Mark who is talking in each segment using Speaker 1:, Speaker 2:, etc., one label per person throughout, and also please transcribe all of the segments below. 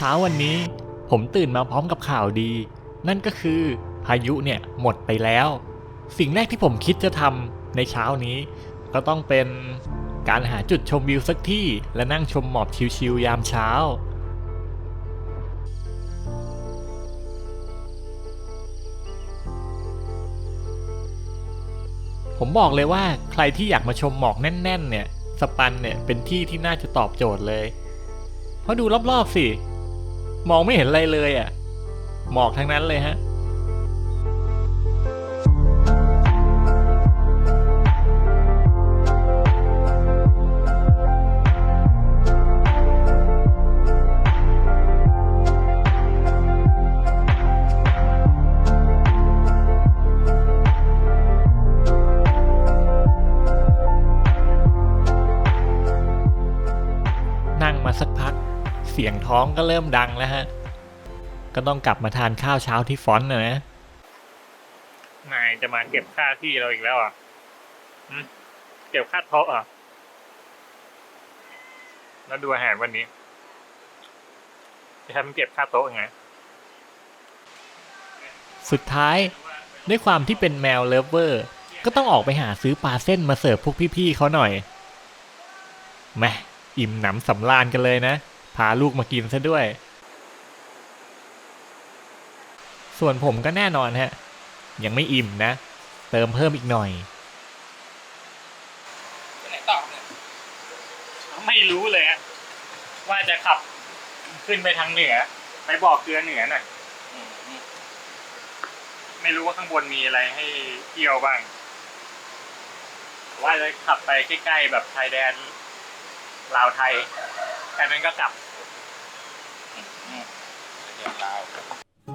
Speaker 1: เช้าวันนี้ ผมตื่นมาพร้อมกับข่าวดี นั่นก็คือพายุเนี่ยหมดไปแล้ว สิ่งแรกที่ผมคิดจะทำในเช้านี้ ก็ต้องเป็นการหาจุดชมวิวสักที่และนั่งชมหมอกชิวๆยามเช้าผมบอกเลยว่าใครที่อยากมาชมหมอกแน่น ๆ เนี่ย สปันเนี่ยเป็นที่ที่น่าจะตอบโจทย์เลย เพราะดูรอบ ๆ สิ มองไม่เห็นอะไรเลยอะ่ะหมอกทั้งนั้นเลยฮะ สียงท้องก็เริ่มดังแล้วฮะ ก็ต้องกลับมาทานข้าวเช้าที่ฟอนต์นะนะ นายจะมาเก็บค่าที่เราอีกแล้วอะหึเก็บค่าโต๊ะอะ แล้วดูอาหารวันนี้ จะทำเก็บค่าโต๊ะยังไง สุดท้ายด้วยความที่เป็นแมวเลิฟเวอร์ ก็ต้องออกไปหาซื้อปลาเส้นมาเสิร์ฟพวกพี่ๆเขาหน่อยแหม่อิ่มหนำสำราญกันเลยนะ พาลูกมากินซะด้วย ส่วนผมก็แน่นอนฮะ ยังไม่อิ่มนะ เติมเพิ่มอีกหน่อย
Speaker 2: ไปไหนต่อเนี่ย
Speaker 1: ไม่รู้เลยอะว่าจะขับขึ้นไปทางเหนือ ไปบ่อเกลือเหนือหน่อย
Speaker 2: อืมอืม
Speaker 1: ไม่รู้ว่าข้างบนมีอะไรให้เที่ยวบ้าง ว่าจะขับไปใกล้ๆแบบชายแดนลาวไทยแค่นั้นก็กลับ
Speaker 2: อืมเดี๋ยวเรา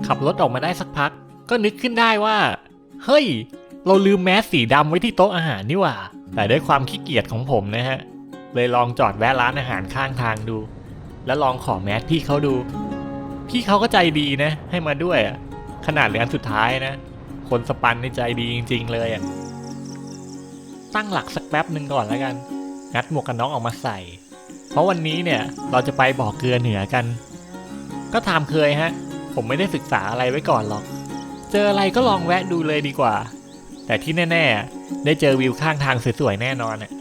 Speaker 1: ขับรถออกมาได้สักพัก ก็นึกขึ้นได้ว่า เฮ้ย เราลืมแมสสีดำไว้ที่โต๊ะอาหารนี่หว่า แต่ด้วยความขี้เกียจของผมนะฮะ เลยลองจอดแวะร้านอาหารข้างทางดู แล้วลองขอแมสพี่เขาดู พี่เขาก็ใจดีนะ ให้มาด้วยขนาดเหลืออันสุดท้ายนะ คนสปันในใจดีจริง ๆ เลยอะตั้งหลักสักแป๊บหนึ่งก่อนแล้วกัน งัดหมวกกันน็อกออกมาใส่ เพราะวันนี้เนี่ยเราจะไปบ่อเกลือเหนือกัน ก็ตามเคยฮะ ผมไม่ได้ศึกษาอะไรไว้ก่อนหรอก เจออะไรก็ลองแวะดูเลยดีกว่า แต่ที่แน่ๆ ได้เจอวิวข้างทางสวยๆ แน่นอนน่ะ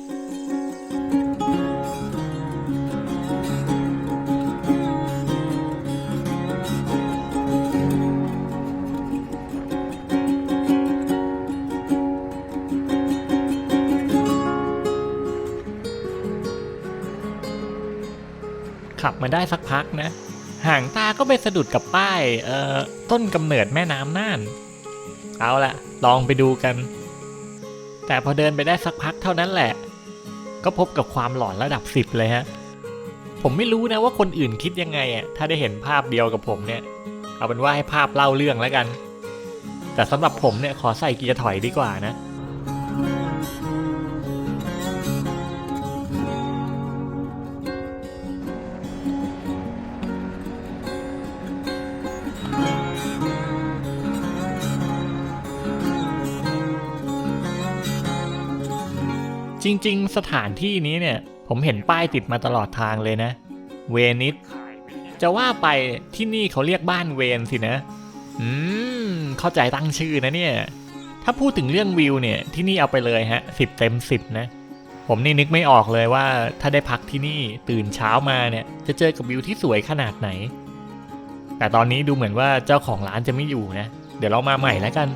Speaker 1: ขับมาได้สักพักนะ ห่างตาก็ไปสะดุดกับป้ายเอ่อต้นกำเนิดแม่น้ำน่าน เอาละลองไปดูกัน แต่พอเดินไปได้สักพักเท่านั้นแหละ ก็พบกับความหลอนระดับสิบเลยฮะ ผมไม่รู้นะว่าคนอื่นคิดยังไงอะถ้าได้เห็นภาพเดียวกับผมเนี่ย เอาเป็นว่าให้ภาพเล่าเรื่องแล้วกัน แต่สำหรับผมเนี่ยขอใส่กียร์ถอยดีกว่านะ ริง ๆ สถานที่นี้เนี่ย ผมเห็นป้ายติดมาตลอดทางเลยนะ เวนิสจะว่าไปที่นี่เขาเรียกบ้านเวนสินะ อืม เข้าใจตั้งชื่อนะเนี่ย ถ้าพูดถึงเรื่องวิวเนี่ย ที่นี่เอาไปเลยฮะสิบเต็มสิบนะ ผมนี่นึกไม่ออกเลยว่า ถ้าได้พักที่นี่ตื่นเช้ามาเนี่ย จะเจอกับวิวที่สวยขนาดไหน แต่ตอนนี้ดูเหมือนว่าเจ้าของร้านจะไม่อยู่นะ เดี๋ยวเรามาใหม่แล้วกัน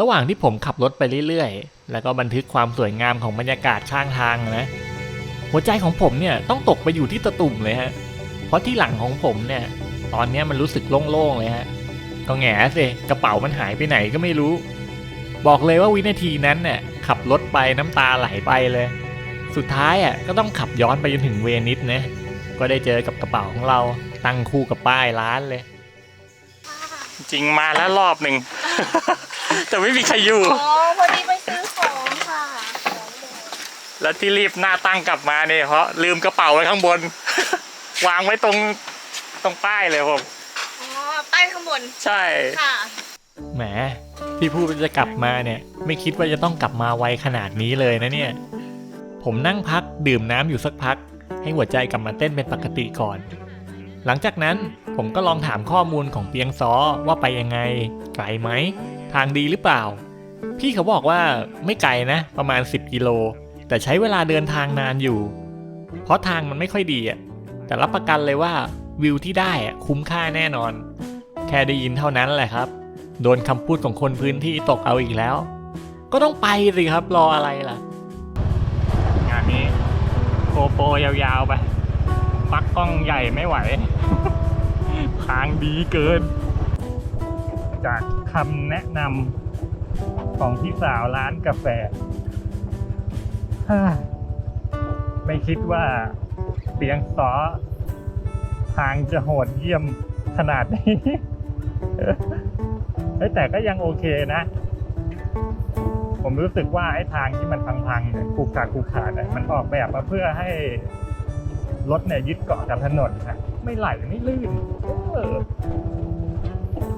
Speaker 1: ระหว่างที่ผมขับรถไปเรื่อยๆ แล้วก็บันทึกความสวยงามของบรรยากาศข้างทางนะ หัวใจของผมเนี่ยต้องตกไปอยู่ที่ตะตุ่มเลยฮะ เพราะที่หลังของผมเนี่ย ตอนนี้มันรู้สึกโล่งๆเลยฮะ ก็แง่สิกระเป๋ามันหายไปไหนก็ไม่รู้ บอกเลยว่าวินาทีนั้นเนี่ยขับรถไปน้ำตาไหลไปเลย สุดท้ายอะก็ต้องขับย้อนไปจนถึงเวนิสนะ ก็ได้เจอกับกระเป๋าของเราตั้งคู่กับป้ายร้านเลย จริงมาแล้วรอบหนึ่ง แต่ไม่มีใครอยู่
Speaker 3: อ๋อพอดีไปซื้อของค่ะของเด็ก
Speaker 1: แล้วที่รีบหน้าตั้งกลับมาเนี่ยเพราะลืมกระเป๋าไว้ข้างบน
Speaker 4: วางไว้ตรงตรงป้ายเลยผม
Speaker 5: อ๋อป้ายข้างบน
Speaker 4: ใช่
Speaker 5: ค่ะ
Speaker 4: แหมที่พูดว่าจะกลับมาเนี่ย ไม่คิดว่าจะต้องกลับมาไวขนาดนี้เลยนะเนี่ย ผมนั่งพักดื่มน้ำอยู่สักพัก ให้หัวใจกลับมาเต้นเป็นปกติก่อน หลังจากนั้นผมก็ลองถามข้อมูลของเปียงซ้อว่าไปยังไงไกลไหม ทางดีหรือเปล่า พี่เขาบอกว่าไม่ไกลนะ ประมาณ 10 กิโล แต่ใช้เวลาเดินทางนานอยู่ เพราะทางมันไม่ค่อยดีอะแต่รับประกันเลยว่าวิวที่ได้อะคุ้มค่าแน่นอน แค่ได้ยินเท่านั้นแหละครับ โดนคำพูดของคนพื้นที่ตกเอาอีกแล้ว ก็ต้องไปสิครับรออะไรล่ะ งานนี้โกโปรยาวๆไปปักกล้องใหญ่ไม่ไหว ทางดีเกิน จากคำแนะนำของพี่สาวร้านกาแฟ ไม่คิดว่าเปียงซอทางจะโหดเยี่ยมขนาดนี้แต่ก็ยังโอเคนะ ผมรู้สึกว่าไอ้ทางที่มันพังๆเนี่ยขูกขาดขูกขาดเนี่ยมันออกแบบมาเพื่อให้รถเนี่ยยึดเกาะกับถนนนะไม่ไหลไม่ลื่น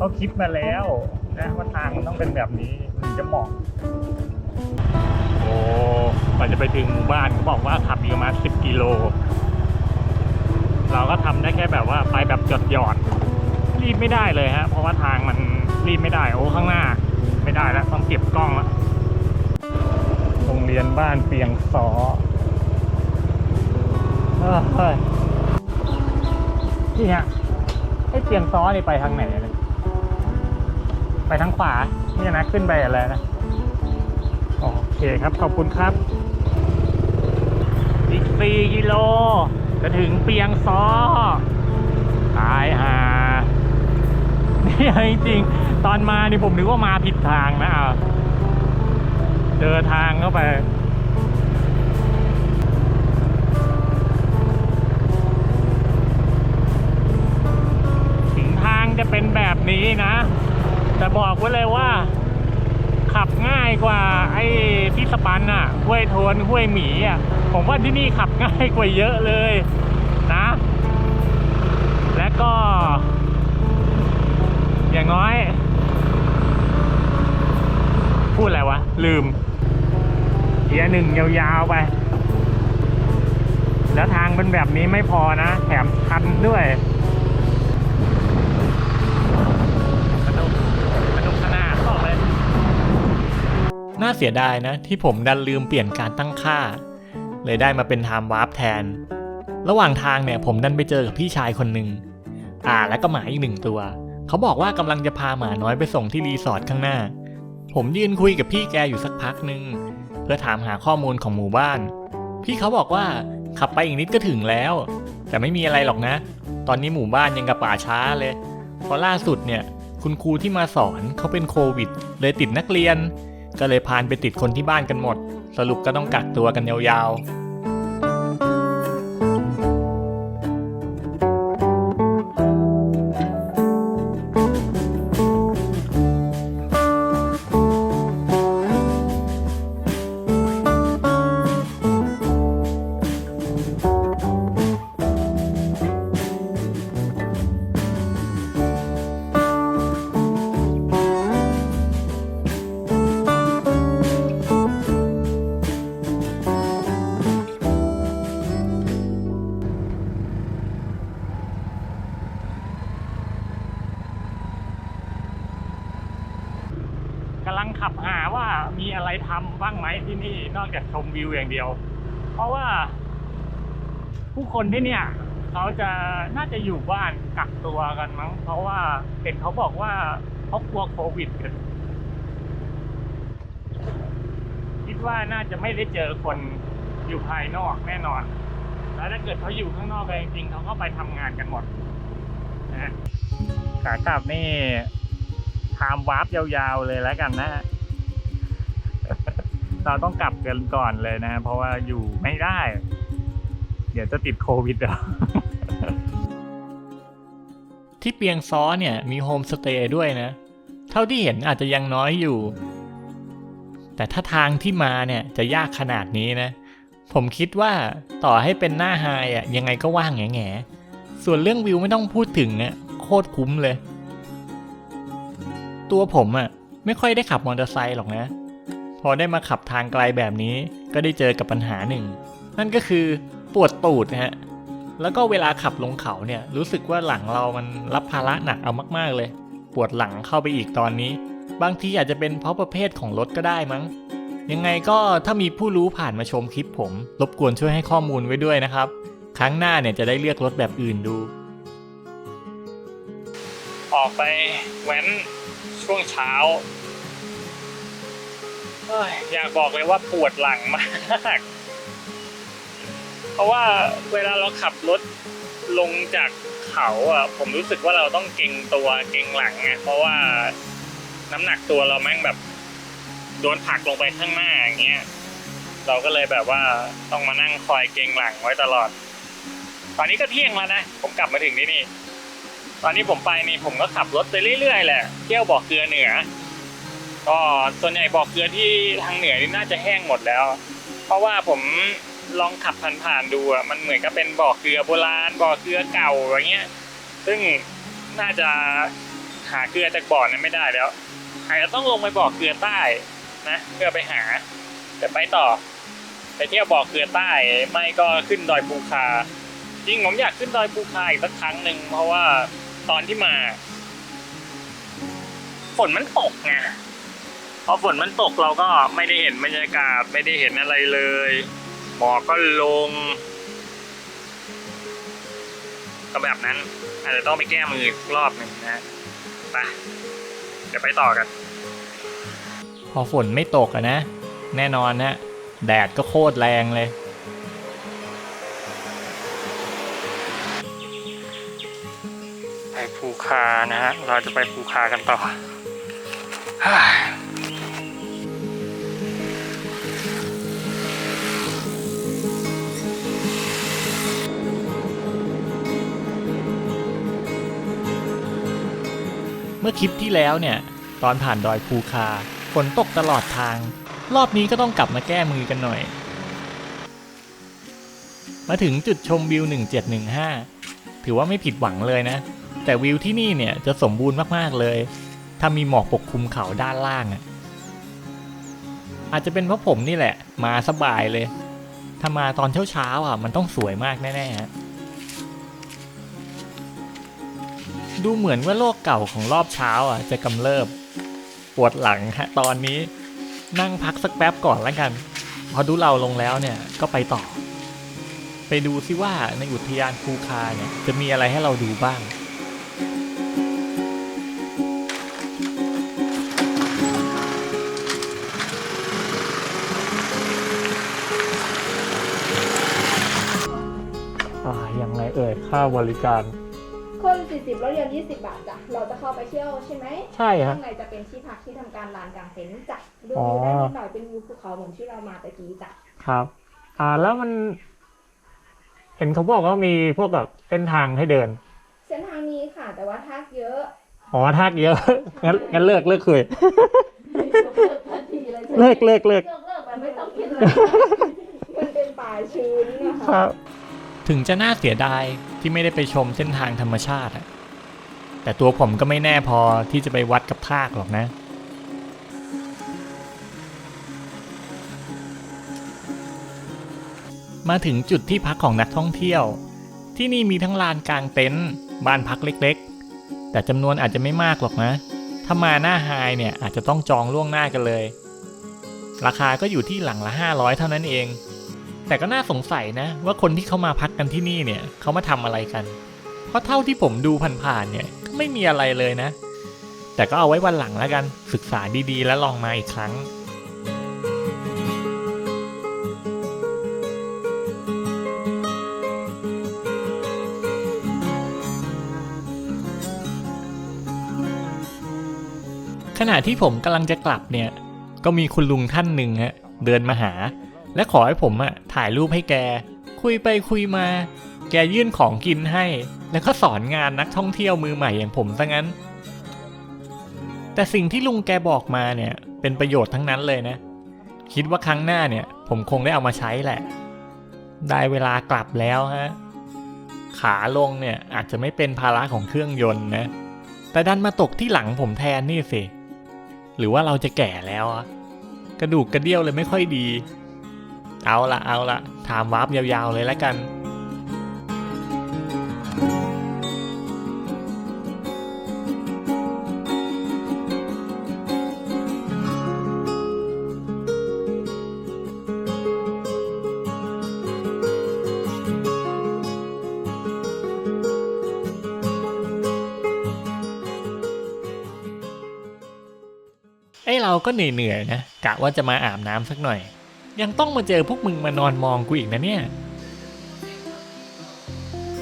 Speaker 4: เออเขาคิดมาแล้วนะว่าทางมันต้องเป็นแบบนี้ถึงจะเหมาะโอ้กว่าจะไปถึงหมู่บ้านเขาบอกว่าขับอยู่ประมาณสิบกิโล เราก็ทำได้แค่แบบว่าไปแบบจดหยอด รีบไม่ได้เลยฮะ เพราะว่าทางมันรีบไม่ได้ โอ้ข้างหน้า ไม่ได้แล้วต้องเก็บกล้องแล้วโรงเรียนบ้านเปียงสอเอ้ยนี่ฮะไอ้เปียงซอนี่ไปทางไหนเนี่ย ไปทางขวาเนี่ยนะขึ้นไปอะไรนะโอเคครับขอบคุณครับ อีกสี่กิโลจะถึงเปียงซอตายห่านี่จริงๆตอนมานี่ผมนึกว่ามาผิดทางนะอะเจอทางเข้าไปถึงทางจะเป็นแบบนี้นะ แต่บอกไว้เลยว่า ขับง่ายกว่าไอ้ที่สปันอะห้วยโทนห้วยหมีอะผมว่าที่นี่ขับง่ายกว่าเยอะเลยนะ และก็ อย่างน้อย พูดอะไรวะ ลืมเกียร์หนึ่งยาวๆไป แล้วทางเป็นแบบนี้ไม่พอนะ แถมชันด้วย น่าเสียดายนะที่ผมดันลืมเปลี่ยนการตั้งค่า เลยได้มาเป็นไทม์วาร์ปแทน ระหว่างทางเนี่ยผมดันไปเจอกับพี่ชายคนหนึ่งอ่าแล้วก็หมาอีกหนึ่งตัว เขาบอกว่ากำลังจะพาหมาน้อยไปส่งที่รีสอร์ทข้างหน้า ผมยืนคุยกับพี่แกอยู่สักพักหนึ่งเพื่อถามหาข้อมูลของหมู่บ้าน พี่เขาบอกว่าขับไปอีกนิดก็ถึงแล้ว แต่ไม่มีอะไรหรอกนะ ตอนนี้หมู่บ้านยังกับป่าช้าเลย เพราะล่าสุดเนี่ย คุณครูที่มาสอนเขาเป็นโควิด เลยติดนักเรียน ก็เลยพานไปติดคนที่บ้านกันหมด สรุปก็ต้องกักตัวกันยาว วิวอย่างเดียว เพราะว่า ผู้คนที่เนี่ยเขาจะน่าจะอยู่บ้านกักตัวกันมั้ง เพราะว่าเห็นเขาบอกว่าเขากลัวโควิดกันคิดว่าน่าจะไม่ได้เจอคนอยู่ภายนอกแน่นอน แล้วถ้าเกิดเขาอยู่ข้างนอกกันจริงๆเขาก็ไปทำงานกันหมดนะขากลับนี่ไทม์วาร์ปยาวๆเลยแล้วกันนะฮะ เราต้องกลับกันก่อนเลยนะเพราะว่าอยู่ไม่ได้ เดี๋ยวจะติดโควิดอะที่เปียงซ้อเนี่ยมีโฮมสเตย์ด้วยนะ เท่าที่เห็นอาจจะยังน้อยอยู่ แต่ถ้าทางที่มาเนี่ยจะยากขนาดนี้นะ ผมคิดว่าต่อให้เป็นหน้าไฮอะยังไงก็ว่างแง่ๆ
Speaker 1: ส่วนเรื่องวิวไม่ต้องพูดถึงเนี่ยโคตรคุ้มเลย ตัวผมอะไม่ค่อยได้ขับมอเตอร์ไซค์หรอกนะ พอได้มาขับทางไกลแบบนี้ก็ได้เจอกับปัญหาหนึ่ง นั่นก็คือปวดตูดนะฮะแล้วก็เวลาขับลงเขาเนี่ยรู้สึกว่าหลังเรามันรับภาระหนักเอามากๆเลย ปวดหลังเข้าไปอีกตอนนี้ บางทีอาจจะเป็นเพราะประเภทของรถก็ได้มั้ง ยังไงก็ถ้ามีผู้รู้ผ่านมาชมคลิปผม รบกวนช่วยให้ข้อมูลไว้ด้วยนะครับ ครั้งหน้าเนี่ยจะได้เลือกรถแบบอื่นดู ออกไปแว้นช่วงเช้า อยากบอกเลยว่าปวดหลังมาก เพราะว่าเวลาเราขับรถลงจากเขาอะ ผมรู้สึกว่าเราต้องเก่งตัวเก่งหลังไงเพราะว่าน้ำหนักตัวเราแม่งแบบโดนผลักลงไปข้างหน้าอย่างเงี้ยเราก็เลยแบบว่าต้องมานั่งคอยเกรงหลังไว้ตลอด ตอนนี้ก็เที่ยงแล้วนะ ผมกลับมาถึงที่นี่ ตอนนี้ผมไปนี่ผมก็ขับรถไปเรื่อยๆแหละ เที่ยวบ่อเกลือเหนือ ก็ส่วนใหญ่บ่อเกลือที่ทางเหนือนี่น่าจะแห้งหมดแล้ว เพราะว่าผมลองขับผ่านๆดูอะมันเหมือนกับเป็นบ่อเกลือโบราณบ่อเกลือเก่าอย่างเงี้ย ซึ่งน่าจะหาเกลือจากบ่อนั้นไม่ได้แล้วอาจจะต้องลงไปบ่อเกลือใต้นะเพื่อไปหาแต่ไปต่อไปเที่ยวบ่อเกลือใต้ไม่ก็ขึ้นดอยภูคาจริงผมอยากขึ้นดอยภูคาอีกสักครั้งหนึ่งเพราะว่าตอนที่มาฝนมันตกไง อฝนมันตกเราก็ไม่ได้เห็นบรรยากาศไม่ได้เห็นอะไรเลยหมอกก็ลง ก็แบบนั้น อาจจะต้องไปแก้มืออีกรอบหนึ่งนะไปเดี๋ยวไปต่อกัน พอฝนไม่ตกอะนะ แน่นอนนะแดดก็โคตรแรงเลยไปภูคานะฮะ เราจะไปภูคากันต่อ มื่อคลิปที่แล้วเนี่ย ตอนผ่านดอยภูคาฝนตกตลอดทาง รอบนี้ก็ต้องกลับมาแก้มือกันหน่อย มาถึงจุดชมวิว 1715 ถือว่าไม่ผิดหวังเลยนะ แต่วิวที่นี่เนี่ยจะสมบูรณ์มากๆเลย ถ้ามีหมอกปกคลุมเขาด้านล่างอะ่ะอาจจะเป็นเพราะผมนี่แหละ มาสบายเลย ถ้ามาตอนเช้าๆอะ มันต้องสวยมากแน่ๆ ดูเหมือนว่าโลกเก่าของรอบเช้าอะจะกำเริบ ปวดหลังฮะตอนนี้นั่งพักสักแป๊บก่อนแล้วกัน พอดูเราลงแล้วเนี่ยก็ไปต่อ ไปดูซิว่าในอุทยานภูคาเนี่ยจะมีอะไรให้เราดูบ้างอ่าอย่างไรเอ่ยค่าบริการ
Speaker 3: 40แล้วเรียน20 บาทจ้ะ เราจะเข้าไปเที่ยวใช่ไหม
Speaker 1: ใช่ฮะ
Speaker 3: ข้างในจะเป็นที่พักที่ทำการลานกลางเต็นท์จ้ะดู
Speaker 1: อ๋อ
Speaker 3: วิวได้นิดหน่อยเป็นวิวภูเขาเหมือนที่เรามาตะกี้จ้ะ
Speaker 1: ครับ อ่าแล้วมัน เห็นเขาบอกว่ามีพวกแบบเส้นทางให้เดิน
Speaker 3: เส้นทางนี้ค่ะ แต่ว่าทากเยอะ
Speaker 1: อ๋อทากเยอะ งั้นงั้นเลิกเลิกคุย
Speaker 3: ทันทีเลย
Speaker 1: เลิกเลิกเลิก
Speaker 3: เลิกเลิกไปไม่ต้องคิดเลย มันเป็นป่าชื้นนะคะ
Speaker 1: ครับ ถึงจะน่าเสียดายที่ไม่ได้ไปชมเส้นทางธรรมชาติ แต่ตัวผมก็ไม่แน่พอที่จะไปวัดกับทากหรอกนะ มาถึงจุดที่พักของนักท่องเที่ยว ที่นี่มีทั้งลานกลางเต็นท์บ้านพักเล็กๆ แต่จำนวนอาจจะไม่มากหรอกนะ ถ้ามาหน้าไฮเนี่ยอาจจะต้องจองล่วงหน้ากันเลย ราคาก็อยู่ที่หลังละ 500 เท่านั้นเอง แต่ก็น่าสงสัยนะว่าคนที่เขามาพักกันที่นี่เนี่ยเขามาทำอะไรกัน เพราะเท่าที่ผมดูผ่านๆเนี่ยก็ไม่มีอะไรเลยนะ แต่ก็เอาไว้วันหลังแล้วกันศึกษาดีๆ แล้วลองมาอีกครั้งขณะที่ผมกำลังจะกลับเนี่ย ก็มีคุณลุงท่านหนึ่งฮะเดินมาหา และขอให้ผมอะถ่ายรูปให้แก คุยไปคุยมา แกยื่นของกินให้ แล้วก็สอนงานนักท่องเที่ยวมือใหม่อย่างผมซะงั้น แต่สิ่งที่ลุงแกบอกมาเนี่ยเป็นประโยชน์ทั้งนั้นเลยนะ คิดว่าครั้งหน้าเนี่ย ผมคงได้เอามาใช้แหละ ได้เวลากลับแล้วฮะ
Speaker 4: ขาลงเนี่ยอาจจะไม่เป็นภาระของเครื่องยนต์นะ แต่ดันมาตกที่หลังผมแทนนี่สิ หรือว่าเราจะแก่แล้วอะกระดูกกระเดี่ยวเลยไม่ค่อยดี เอาละเอาละถามวาร์ปยาวๆเลยแล้วกันไอ้เราก็เหนื่อยๆนะกะว่าจะมาอาบน้ำสักหน่อย ยังต้องมาเจอพวกมึงมานอนมองกูอีกนะเนี่ย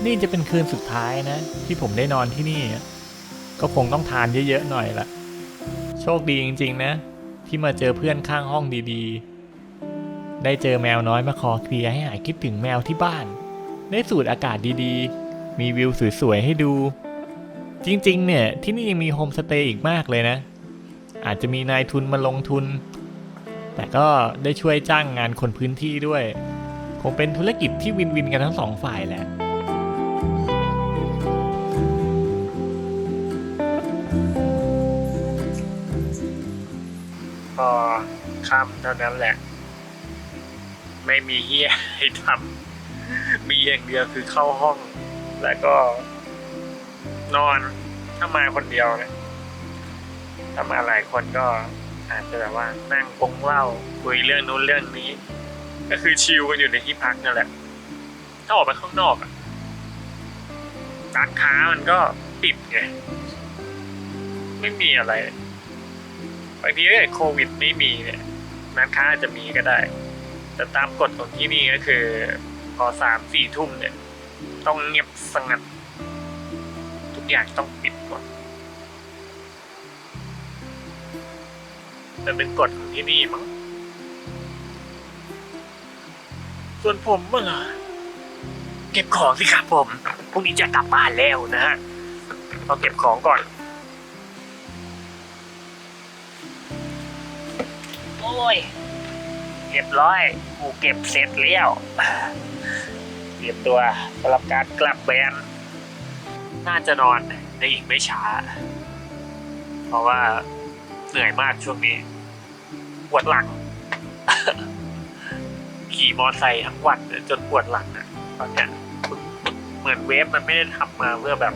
Speaker 4: นี่จะเป็นคืนสุดท้ายนะ ที่ผมได้นอนที่นี่ ก็คงต้องทานเยอะๆหน่อยละโชคดีจริงๆนะ ที่มาเจอเพื่อนข้างห้องดีๆ ได้เจอแมวน้อยมาคอเคลียร์ให้หายคิดถึงแมวที่บ้าน ได้สูดอากาศดีๆ มีวิวสวยๆให้ดู จริงๆ เนี่ยที่นี่ยังมีโฮมสเตย์อีกมากเลยนะอาจจะมีนายทุนมาลงทุน แต่ก็ได้ช่วยจ้างงานคนพื้นที่ด้วย คงเป็นธุรกิจที่วินวินกันทั้งสองฝ่ายแหละพอค่ำเท่านั้นแหละ ไม่มีเฮียให้ทำมีอย่างเดียวคือเข้าห้อง แล้วก็นอนถ้ามาคนเดียวนะถ้ามาหลายคนก็ อาจจะแบบว่านั่งปงเหล้าคุยเรื่องนู้นเรื่องนี้ ก็คือชิลกันอยู่ในที่พักนั่นแหละ ถ้าออกไปข้างนอกอะร้านค้ามันก็ปิดไงไม่มีอะไรบางทีถ้าโควิดไม่มีเนี่ยร้านค้าอาจจะมีก็ได้ แต่ตามกฎของที่นี่ก็คือ พอสามสี่ทุ่มเนี่ย ต้องเงียบสงัด ทุกอย่างต้องปิดหมด แต่เป็นกฎของที่นี่มั้ง ส่วนผมเมื่อเก็บของสิครับผมพรุ่งนี้จะกลับบ้านแล้วนะฮะเราเก็บของก่อน โอ้ยเรียบร้อยกูเก็บเสร็จแล้วเตรียมตัวสำหรับการกลับแบรนด์น่าจะนอนในอีกไม่ช้า เพราะว่าเหนื่อยมากช่วงนี้ ปวดหลัง ขี่มอไซค์ทั้งวันจนปวดหลังอะตอนเนี้ยเหมือนเวฟมันไม่ได้ทำมาเพื่อแบบ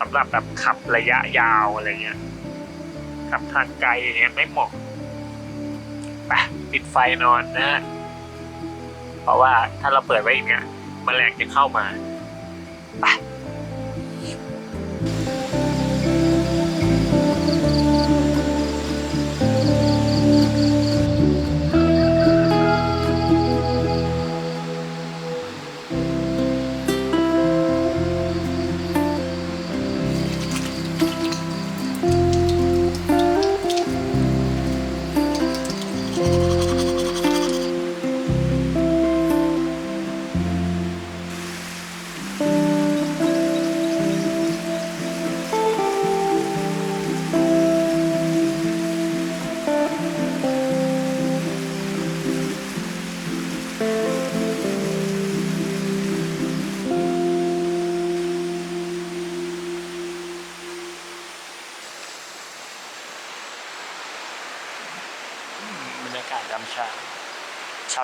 Speaker 4: สำหรับแบบขับระยะยาวอะไรเงี้ยขับทางไกลอย่างเงี้ยไม่เหมาะไปปิดไฟนอนนะ เพราะว่าถ้าเราเปิดไว้อย่างเงี้ยแมลงจะเข้ามาไป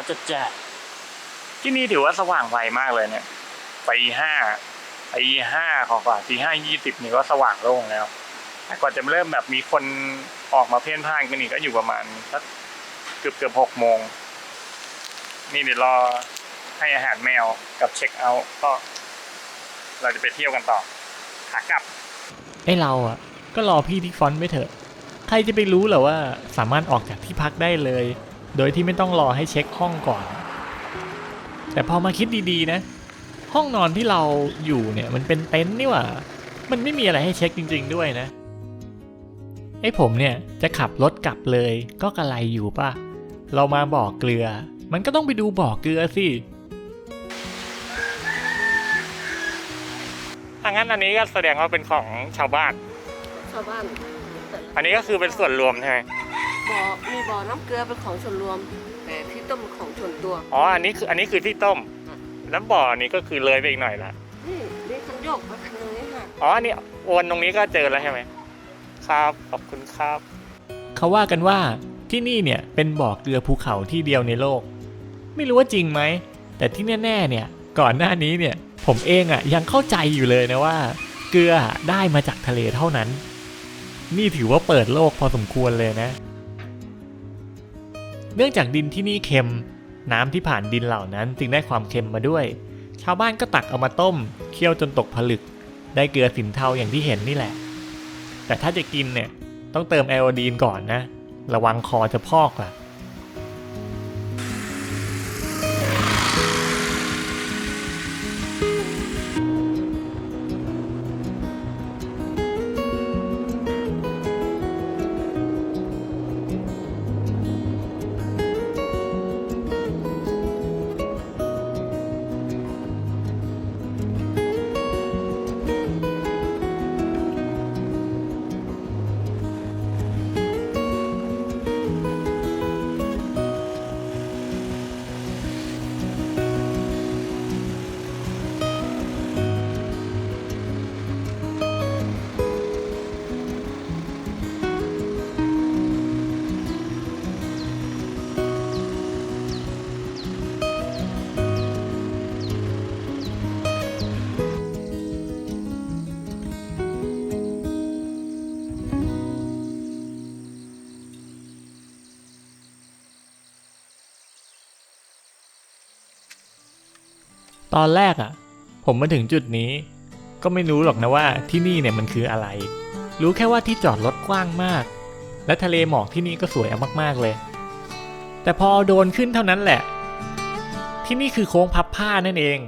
Speaker 4: เช้าจัดแจ้งที่นี่ถือว่าสว่างไวมากเลยเนี่ยตีห้าตีห้าของกว่าตีห้ายี่สิบนี่ก็สว่างโล่งแล้วแต่กว่าจะเริ่มแบบมีคนออกมาเพ่นพ่านกันนี่ก็อยู่ประมาณสักเกือบเกือบหกโมง นี่เดี๋ยวรอให้อาหารแมวกับเช็คเอาท์ก็ เราจะไปเที่ยวกันต่อขากลับไอเราอะ ก็รอพี่ที่ฟอนต์ไปเถอะ ใครจะไปรู้เหรอว่าสามารถออกจากที่พักได้เลย โดยที่ไม่ต้องรอให้เช็คห้องก่อน แต่พอมาคิดดีๆนะ ห้องนอนที่เราอยู่เนี่ยมันเป็นเต็นท์นี่หว่า มันไม่มีอะไรให้เช็คจริง ๆ ด้วยนะไอ้ผมเนี่ยจะขับรถกลับเลยก็กระไรอยู่ป่ะ เรามาบ่อเกลือ มันก็ต้องไปดูบ่อเกลือสิถ้างั้นอันนี้ก็แสดงว่าเป็นของชาวบ้าน
Speaker 6: ชาวบ้าน
Speaker 4: อันนี้ก็คือเป็นส่วนรวมใช่ไหม
Speaker 6: บ่อมีบ่อน้ำเกลือเป็นของส่วนรวม แต่ที่ต้มเป็นของส่วนตัว
Speaker 4: อ๋อ อันนี้คืออันนี้คือที่ต้ม แล้วบ่อนี้ก็คือเลยไปอีกหน่อยละ
Speaker 3: จบมันเลยค่ะ
Speaker 1: อ๋ออันนี่วนตรงนี้ก็เจอแล้วใช่ไหมครับ ขอบคุณครับ เขาว่ากันว่าที่นี่เนี่ยเป็นบ่อเกลือภูเขาที่เดียวในโลก ไม่รู้ว่าจริงไหม แต่ที่แน่ๆเนี่ยก่อนหน้านี้เนี่ยผมเองอะ่ะยังเข้าใจอยู่เลยนะว่า เกลือได้มาจากทะเลเท่านั้น นี่ถือว่าเปิดโลกพอสมควรเลยนะ เนื่องจากดินที่นี่เค็ม น้ำที่ผ่านดินเหล่านั้นจึงได้ความเค็มมาด้วย ชาวบ้านก็ตักเอามาต้ม เคี่ยวจนตกผลึก ได้เกลือสินเทาอย่างที่เห็นนี่แหละ แต่ถ้าจะกินเนี่ยต้องเติมไอโอดีนก่อนนะ ระวังคอจะพอกล่ะ ตอนแรกอะ่ะ ผมมาถึงจุดนี้ ก็ไม่รู้หรอกนะว่าที่นี่เนี่ยมันคืออะไร รู้แค่ว่าที่จอดรถกว้างมาก และทะเลหมอกที่นี่ก็สวยมากๆเลย แต่พอโดนขึ้นเท่านั้นแหละ ที่นี่คือโค้งพับผ้านั่นเอง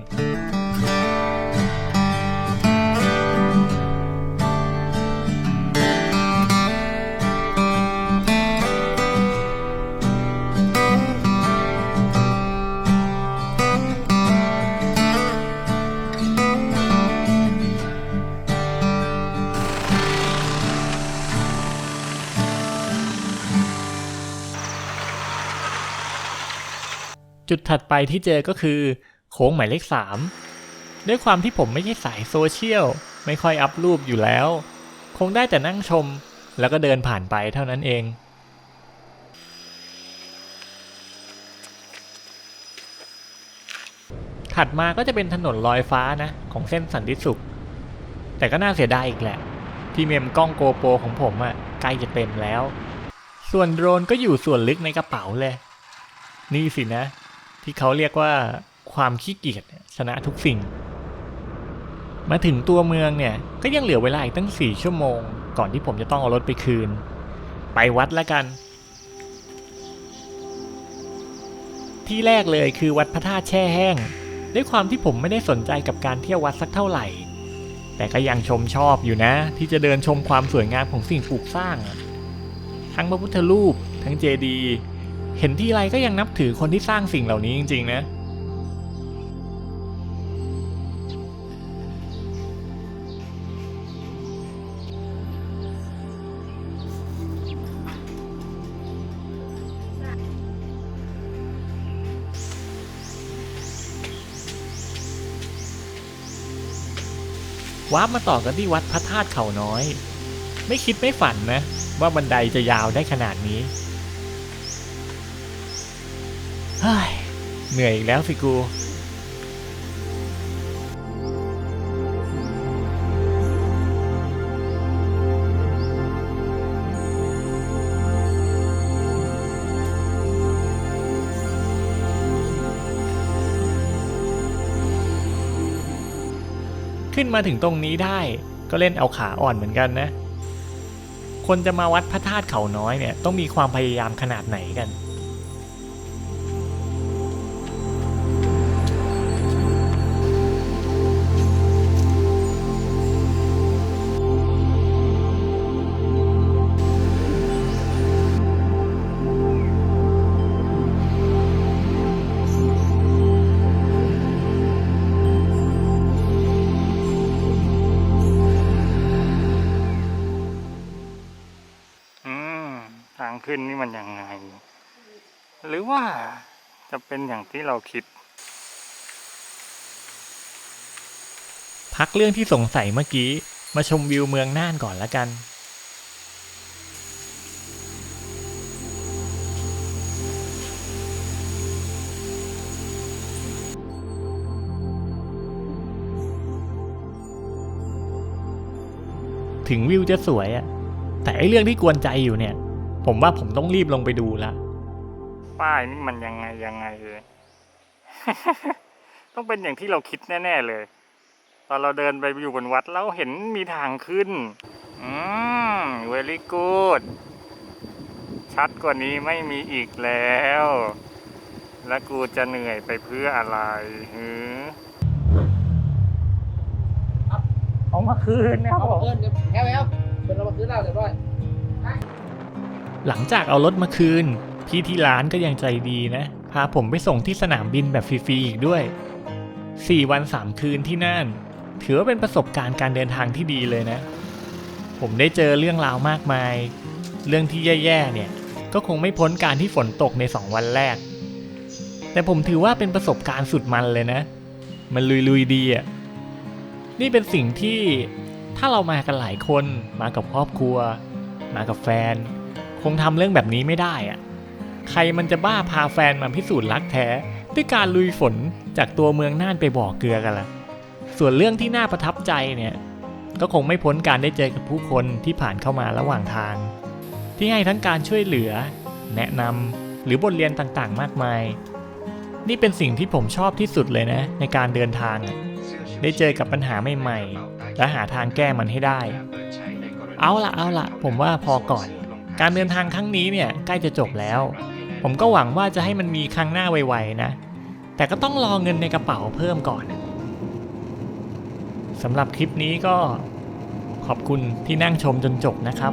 Speaker 1: จุดถัดไปที่เจอก็คือ โค้งหมายเลข 3 ด้วยความที่ผมไม่ใช่สายโซเชียล ไม่ค่อยอัพรูปอยู่แล้ว คงได้แต่นั่งชม แล้วก็เดินผ่านไปเท่านั้นเองถัดมาก็จะเป็นถนนลอยฟ้านะ ของเส้นสันติสุข แต่ก็น่าเสียดายอีกแหละ ที่เมมกล้องโกโปรของผมอะ่ะใกล้จะเต็มแล้ว ส่วนโดรนก็อยู่ส่วนลึกในกระเป๋าเลย นี่สินะ ที่เขาเรียกว่าความขี้เกียจชนะทุกสิ่ง มาถึงตัวเมืองเนี่ย ก็ยังเหลือเวลาอีกตั้งสี่ชั่วโมง ก่อนที่ผมจะต้องเอารถไปคืน ไปวัดแล้วกัน ที่แรกเลยคือวัดพระธาตุแช่แห้ง ด้วยความที่ผมไม่ได้สนใจกับการเที่ยววัดสักเท่าไหร่ แต่ก็ยังชมชอบอยู่นะ ที่จะเดินชมความสวยงามของสิ่งปลูกสร้าง ทั้งพระพุทธรูป ทั้งเจดีย์ เห็นที่ไรก็ยังนับถือคนที่สร้างสิ่งเหล่านี้จริง ๆ นะ ว้าร์ปมาต่อกันที่วัดพระธาตุเขาน้อย ไม่คิดไม่ฝันนะ ว่าบันไดจะยาวได้ขนาดนี้ เหนื่อยอีกแล้วสิกู ขึ้นมาถึงตรงนี้ได้ก็เล่นเอาขาอ่อนเหมือนกันนะ คนจะมาวัดพระธาตุเขาน้อยเนี่ย ต้องมีความพยายามขนาดไหนกัน
Speaker 4: ขึ้นนี่มันยังไง หรือว่าจะเป็นอย่างที่เราคิด
Speaker 1: พักเรื่องที่สงสัยเมื่อกี้ มาชมวิวเมืองน่านก่อนละกันถึงวิวจะสวยอะแต่ไอเรื่องที่กวนใจอยู่เนี่ย ผมว่าผมต้องรีบลงไปดูละ
Speaker 4: ป้ายนี่มันยังไงยังไงเลย ต้องเป็นอย่างที่เราคิดแน่ๆเลย ตอนเราเดินไปอยู่บนวัดเราเห็นมีทางขึ้น อืม very good ชัดกว่านี้ไม่มีอีกแล้ว และกูจะเหนื่อยไปเพื่ออะไรหือเอามาคืนเนี่ย
Speaker 2: เอาเอิ้นเดี๋ยวแค่แล้วเป็นเรามาซื้อเราเดี๋ยวด้วย
Speaker 1: หลังจากเอารถมาคืน พี่ที่ร้านก็ยังใจดีนะ พาผมไปส่งที่สนามบินแบบฟรีๆอีกด้วย 4 วัน 3 คืนที่นั่น ถือว่าเป็นประสบการณ์การเดินทางที่ดีเลยนะ ผมได้เจอเรื่องราวมากมาย เรื่องที่แย่ๆเนี่ย ก็คงไม่พ้นการที่ฝนตกใน 2 วันแรก แต่ผมถือว่าเป็นประสบการณ์สุดมันเลยนะ มันลุยๆดีอะ นี่เป็นสิ่งที่ถ้าเรามากันหลายคนมากับครอบครัว มากับแฟน คงทำเรื่องแบบนี้ไม่ได้อะใครมันจะบ้าพาแฟนมาพิสูจน์รักแท้ ด้วยการลุยฝนจากตัวเมืองน่านไปบ่อเกลือกันละส่วนเรื่องที่น่าประทับใจเนี่ย ก็คงไม่พ้นการได้เจอกับผู้คนที่ผ่านเข้ามาระหว่างทาง ที่ให้ทั้งการช่วยเหลือ แนะนำหรือบทเรียนต่างๆ มากมาย นี่เป็นสิ่งที่ผมชอบที่สุดเลยนะ ในการเดินทาง ได้เจอกับปัญหาใหม่ๆและหาทางแก้มันให้ได้ เอาละเอาละผมว่าพอก่อน การเดินทางครั้งนี้เนี่ยใกล้จะจบแล้ว ผมก็หวังว่าจะให้มันมีครั้งหน้าไวๆนะ แต่ก็ต้องรอเงินในกระเป๋าเพิ่มก่อนสำหรับคลิปนี้ก็ขอบคุณที่นั่งชมจนจบนะครับ